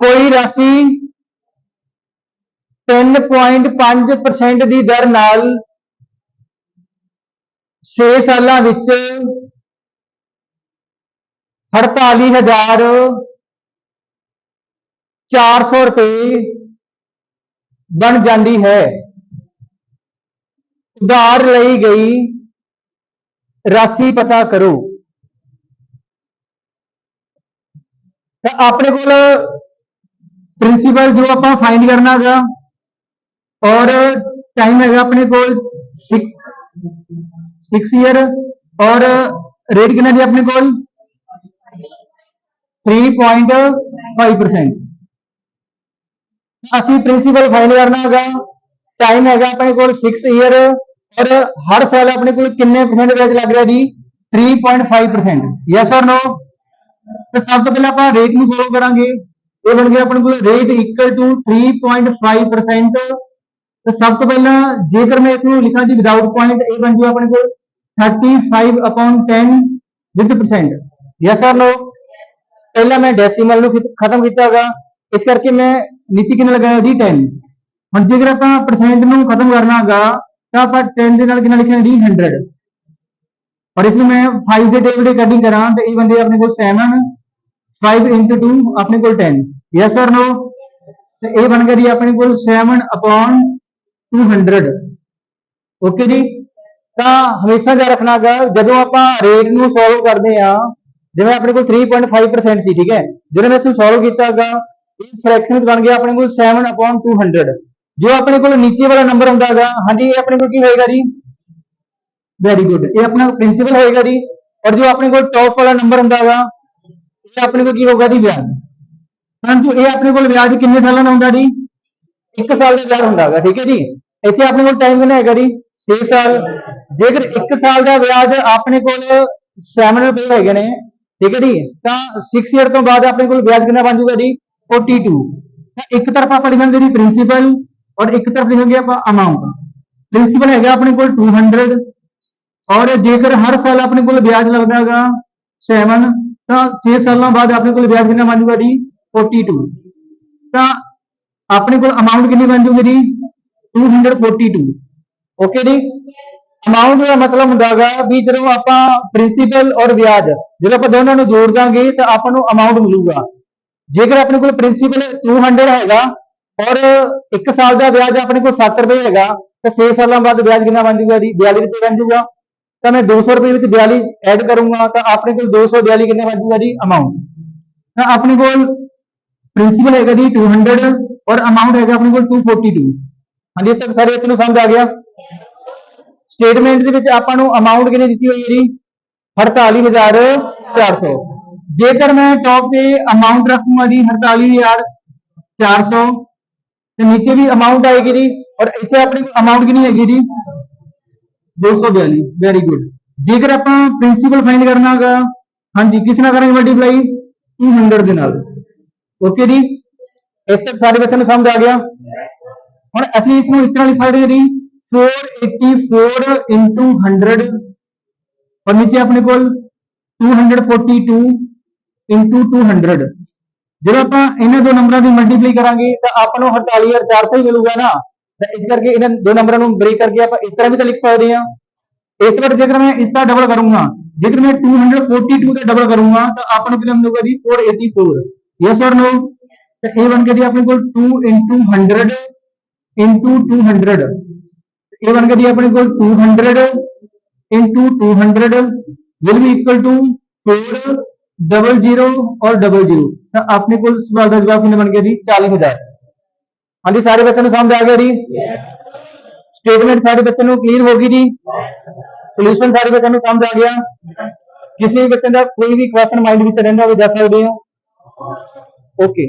ਕੋਈ ਰਾਸ਼ੀ 3.5% ਦੀ ਦਰ ਨਾਲ 6 ਸਾਲਾਂ ਵਿੱਚ 48400 ਰੁਪਏ ਬਣ ਜਾਂਦੀ ਹੈ। ਉਧਾਰ ਲਈ ਗਈ ਰਾਸ਼ੀ ਪਤਾ ਕਰੋ। ਤਾਂ ਆਪਣੇ ਕੋਲ ਪ੍ਰਿੰਸੀਪਲ ਜੋ ਆਪਾਂ ਫਾਈਂਡ ਕਰਨਾ ਹੈਗਾ ਔਰ ਟਾਈਮ ਹੈਗਾ ਆਪਣੇ ਕੋਲ 6 6 ਇਅਰ ਔਰ ਰੇਟ ਕਿੰਨਾ ਜੀ ਆਪਣੇ ਕੋਲ 3.5% ਅਸੀਂ ਪ੍ਰਿੰਸੀਪਲ ਫਾਈਂਡ ਕਰਨਾ ਹੈਗਾ ਟਾਈਮ ਹੈਗਾ ਆਪਣੇ ਕੋਲ 6 ਇਅਰ ਔਰ ਹਰ ਸਾਲ ਆਪਣੇ ਕੋਲ ਕਿੰਨੇ ਪਰਸੈਂਟ ਵਿਆਜ ਲੱਗ ਰਿਹਾ ਜੀ 3.5% ਯੈਸ অর ਨੋ ਤੇ ਸਭ ਤੋਂ ਪਹਿਲਾਂ ਆਪਾਂ ਰੇਟ ਨੂੰ ਸੋਲਵ ਕਰਾਂਗੇ ਇਹ ਬਣ ਗਿਆ ਆਪਣੇ ਕੋਲ ਰੇਟ ਇਕੁਅਲ ਟੂ 3.5% ਤੇ ਸਭ ਤੋਂ ਪਹਿਲਾਂ ਜੇਕਰ ਮੈਂ ਇਸ ਨੂੰ ਲਿਖਾਂ ਜੀ ਵਿਦਆਊਟ ਪੁਆਇੰਟ ਇਹ ਬਣ ਜੂ ਆਪਣੇ ਕੋਲ 35 upon 10 with percent yes or no ਪਹਿਲਾਂ ਮੈਂ ਡੈਸੀਮਲ ਨੂੰ ਖਤਮ ਕੀਤਾ ਇਸ ਕਰਕੇ ਮੈਂ ਨੀਚੇ ਕਿੰਨਾ ਲਗਾਇਆ ਜੀ 10 ਹੁਣ ਜੇਕਰ ਆਪਾਂ ਪਰਸੈਂਟ ਨੂੰ ਖਤਮ ਕਰਨਾ ਹੈਗਾ ਤਾਂ ਆਪਾਂ 10 ਦੇ ਨਾਲ ਕਿੰਨਾ ਲਿਖਾਂਗੇ ਜੀ 100 ਔਰ ਇਸ ਨੂੰ ਮੈਂ 5 ਦੇ ਟੇਬਲ ਦੀ ਕਟਿੰਗ ਕਰਾਂ, ਤਾਂ ਇਹ ਬੰਦੇ ਆਪਣੇ ਕੋਲ 7 5 into 2 ਆਪਣੇ ਕੋਲ 10 ਯੈਸ অর ਨੋ ਤੇ ਇਹ ਬਣ ਗਿਆ ਜੀ ਆਪਣੇ ਕੋਲ 7 upon 200 ਓਕੇ ਜੀ ਤਾਂ ਹਮੇਸ਼ਾ ਯਾਦ ਰੱਖਣਾਗਾ ਜਦੋਂ ਆਪਾਂ ਰੇਟ ਨੂੰ ਸੋਲਵ ਕਰਦੇ ਆ ਜਿਵੇਂ ਆਪਣੇ ਕੋਲ 3.5% ਸੀ ਠੀਕ ਹੈ ਜਦੋਂ ਮੈਂ ਇਸ ਨੂੰ ਸੋਲਵ ਕੀਤਾਗਾ ਇਹ ਫ੍ਰੈਕਸ਼ਨ ਬਣ ਗਿਆ ਆਪਣੇ ਕੋਲ 7 upon 200 ਜੋ ਆਪਣੇ ਕੋਲ ਨੀਚੇ ਵਾਲਾ ਨੰਬਰ ਹੁੰਦਾਗਾ ਹਾਂਜੀ ਇਹ ਆਪਣੇ ਕੋਲ ਕੀ ਹੋਏਗਾ ਜੀ ਵੈਰੀ ਗੁੱਡ ਇਹ ਆਪਣਾ ਪ੍ਰਿੰਸੀਪਲ ਹੋਏਗਾ ਜੀ ਔਰ ਜੋ ਆਪਣੇ ਕੋਲ ਟੌਪ ਵਾਲਾ ਨੰਬਰ ਹੁੰਦਾਗਾ ਇਹ ਆਪਣੇ ਕੋਲ ਕੀ ਹੋਊਗਾ ਜੀ ਵਿਆਜ ਪਰੰਤੂ ਇਹ ਆਪਣੇ ਕੋਲ ਵਿਆਜ ਕਿੰਨੇ ਸਾਲਾਂ ਦਾ ਹੁੰਦਾ ਜੀ? 1 ਸਾਲ ਦਾ ਵਿਆਜ ਹੁੰਦਾਗਾ ਠੀਕ ਹੈ ਜੀ? ਇੱਥੇ ਆਪਣੇ ਕੋਲ ਟਾਈਮ ਕਿੰਨਾ ਹੈਗਾ ਜੀ? 6 ਸਾਲ। ਜੇਕਰ 1 ਸਾਲ ਦਾ ਵਿਆਜ ਆਪਣੇ ਕੋਲ 7 ਰੁਪਏ ਹੈਗੇ ਨੇ, ਠੀਕ ਹੈ ਜੀ? ਤਾਂ 6 ਇਅਰ ਤੋਂ ਬਾਅਦ ਆਪਣੇ ਕੋਲ ਵਿਆਜ ਕਿੰਨਾ ਬਣ ਜਾਊਗਾ ਜੀ? 42 ਤਾਂ ਇੱਕ ਤਰਫ ਆਪਾਂ ਲਿਖਾਂਗੇ ਜੀ ਪ੍ਰਿੰਸੀਪਲ ਔਰ ਇੱਕ ਤਰਫ ਲਿਖਾਂਗੇ ਆਪਾਂ ਅਮਾਉਂਟ ਪ੍ਰਿੰਸੀਪਲ ਹੈਗਾ ਆਪਣੇ ਕੋਲ 200 ਔਰ ਜੇਕਰ ਹਰ ਸਾਲ ਆਪਣੇ ਕੋਲ ਵਿਆਜ ਲੱਗਦਾ ਹੈਗਾ 7 ਤਾਂ 6 ਸਾਲਾਂ ਬਾਅਦ ਆਪਣੇ ਕੋਲ ਵਿਆਜ ਕਿੰਨਾ ਬਣ ਜੂਗਾ ਜੀ? 42 ਤਾਂ ਆਪਣੇ ਕੋਲ ਅਮਾਉਂਟ ਕਿੰਨੀ ਬਣ ਜੂਗੀ ਜੀ? 242 ਓਕੇ ਜੀ? ਅਮਾਉਂਟ ਦਾ ਮਤਲਬ ਹੁੰਦਾਗਾ ਵੀ ਜਦੋਂ ਆਪਾਂ ਪ੍ਰਿੰਸੀਪਲ ਔਰ ਵਿਆਜ ਜਦੋਂ ਆਪਾਂ ਦੋਨਾਂ ਨੂੰ ਜੋੜ ਦਾਂਗੇ ਤਾਂ ਆਪਾਂ ਨੂੰ ਅਮਾਉਂਟ ਮਿਲੂਗਾ। ਜੇਕਰ ਆਪਣੇ ਕੋਲ ਪ੍ਰਿੰਸੀਪਲ 200 ਹੈਗਾ ਔਰ 1 ਸਾਲ ਦਾ ਵਿਆਜ ਆਪਣੇ ਕੋਲ 7 ਰੁਪਏ ਹੈਗਾ, ਤਾਂ 6 ਸਾਲਾਂ ਬਾਅਦ ਵਿਆਜ ਕਿੰਨਾ ਬਣ ਜੂਗਾ ਜੀ? 42 ਰੁਪਏ ਬਣ ਜੂਗਾ। ਤਾਂ ਮੈਂ 200 ਰੁਪਏ ਵਿੱਚ 42 ਐਡ ਕਰੂੰਗਾ, ਤਾਂ ਆਪਣੇ ਕੋਲ 242 ਕਿੰਨੇ ਬਣ ਜੀ? ਅਮਾਉਂਟ ਤਾਂ ਆਪਣੇ ਕੋਲ ਪ੍ਰਿੰਸੀਪਲ ਹੈਗਾ ਜੀ 200 ਔਰ ਅਮਾਉਂਟ ਹੈਗਾ ਆਪਣੇ ਕੋਲ 242 ਹਾਂਜੀ ਇੱਥੇ ਤੱਕ ਸਾਰੇ ਇੱਥੇ ਨੂੰ ਸਮਝ ਆ ਗਿਆ। ਸਟੇਟਮੈਂਟ ਦੇ ਵਿੱਚ ਆਪਾਂ ਨੂੰ ਅਮਾਉਂਟ ਕਿੰਨੀ ਦਿੱਤੀ ਹੋਈ ਹੈ ਜੀ? 48400 ਜੇਕਰ ਮੈਂ ਟੌਪ ਤੇ ਅਮਾਉਂਟ ਰੱਖੂੰਗਾ ਜੀ 48400 ਤੇ ਨੀਚੇ ਵੀ ਅਮਾਉਂਟ ਆਏਗੀ ਜੀ, ਔਰ ਇੱਥੇ ਆਪਣੀ ਅਮਾਉਂਟ ਕਿੰਨੀ ਹੈਗੀ ਜੀ? 242 ਵੈਰੀ ਗੁੱਡ ਜੇਕਰ ਆਪਾਂ ਪ੍ਰਿੰਸੀਪਲ ਫਾਈਂਡ ਕਰਨਾ ਹੈਗਾ, ਹਾਂਜੀ, ਕਿਸ ਨਾਲ ਕਰਾਂਗੇ ਮਲਟੀਪਲਾਈ 200 e ਦੇ ਨਾਲ। ਓਕੇ ਜੀ? ਇਸ ਤੱਕ ਸਾਰੇ ਬੱਚਿਆਂ ਨੂੰ ਸਮਝ ਆ ਗਿਆ? ਹੁਣ ਅਸੀਂ ਇਸ ਨੂੰ ਇਸ ਤਰ੍ਹਾਂ ਲਿਖ ਸਕਦੇ ਹਾਂ ਜੀ 484 into 100 ਔਰ ਨੀਚੇ ਆਪਣੇ ਕੋਲ 242 into 200 ਜਦੋਂ ਆਪਾਂ ਇਹਨਾਂ ਦੋ ਨੰਬਰਾਂ ਦੀ ਮਲਟੀਪਲਾਈ ਕਰਾਂਗੇ, ਤਾਂ ਆਪਾਂ ਨੂੰ 48400 ਹੀ ਮਿਲੂਗਾ ਨਾ। ਤਾਂ ਇਸ ਕਰਕੇ ਇਹਨਾਂ ਦੋ ਨੰਬਰਾਂ ਨੂੰ ਬ੍ਰੇਕ ਕਰਕੇ ਆਪਾਂ ਇਸ ਤਰ੍ਹਾਂ ਵੀ ਤਾਂ ਲਿਖ ਸਕਦੇ ਹਾਂ ਇਸ ਵਾਰ ਜੇਕਰ ਮੈਂ ਇਸ ਦਾ ਡਬਲ ਕਰੂੰਗਾ ਜੇਕਰ ਮੈਂ 242 ਦਾ ਡਬਲ ਕਰੂੰਗਾ ਤਾਂ ਆਪਾਂ ਨੂੰ ਕਿੰਨਾ ਮਿਲੂਗਾ ਜੀ 484 ਯੈਸ অর ਨੋ ਤਾਂ ਇਹ ਬਣ ਗਿਆ ਜੀ ਆਪਣੇ ਕੋਲ 2 into 100 into 200 ਇਹ ਬਣ ਗਿਆ ਜੀ ਆਪਣੇ ਕੋਲ 200 into 200 will be equal to 4 double 0 ਔਰ ਡਬਲ 0 ਤਾਂ ਆਪਣੇ ਕੋਲ ਸਵਾਲ ਦਾ ਜਵਾਬ ਕਿੰਨਾ ਬਣ ਗਿਆ ਜੀ 40000 ਹਾਂਜੀ, ਸਾਰੇ ਬੱਚਿਆਂ ਨੂੰ ਸਮਝ ਆ ਗਿਆ ਜੀ? ਸਟੇਟਮੈਂਟ ਸਾਰੇ ਬੱਚਿਆਂ ਨੂੰ ਕਲੀਅਰ ਹੋ ਗਈ ਜੀ? ਸੋਲੂਸ਼ਨ ਸਾਰੇ ਬੱਚਿਆਂ ਨੂੰ ਸਮਝ ਆ ਗਿਆ? ਕਿਸੇ ਵੀ ਬੱਚੇ ਦਾ ਕੋਈ ਵੀ ਕੁਐਸਚਨ ਮਾਈਂਡ ਵਿੱਚ ਰਹਿੰਦਾ ਹੋਵੇ ਦੱਸ ਸਕਦੇ ਹੋ? ਓਕੇ